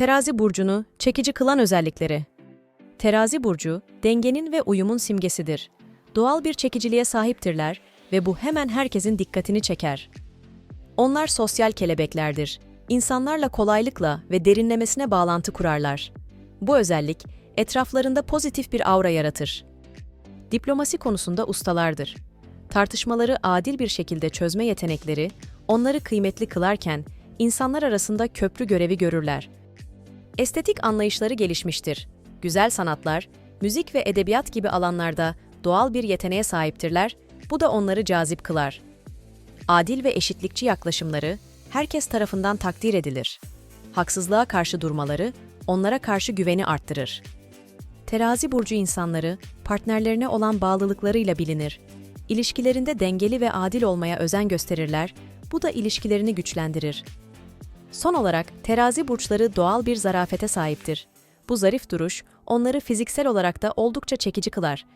Terazi burcunu çekici kılan özellikleri. Terazi burcu dengenin ve uyumun simgesidir. Doğal bir çekiciliğe sahiptirler ve bu hemen herkesin dikkatini çeker. Onlar sosyal kelebeklerdir. İnsanlarla kolaylıkla ve derinlemesine bağlantı kurarlar. Bu özellik etraflarında pozitif bir aura yaratır. Diplomasi konusunda ustalardır. Tartışmaları adil bir şekilde çözme yetenekleri onları kıymetli kılarken insanlar arasında köprü görevi görürler. Estetik anlayışları gelişmiştir. Güzel sanatlar, müzik ve edebiyat gibi alanlarda doğal bir yeteneğe sahiptirler, bu da onları cazip kılar. Adil ve eşitlikçi yaklaşımları herkes tarafından takdir edilir. Haksızlığa karşı durmaları onlara karşı güveni arttırır. Terazi burcu insanları partnerlerine olan bağlılıklarıyla bilinir. İlişkilerinde dengeli ve adil olmaya özen gösterirler, bu da ilişkilerini güçlendirir. Son olarak terazi burçları doğal bir zarafete sahiptir. Bu zarif duruş onları fiziksel olarak da oldukça çekici kılar.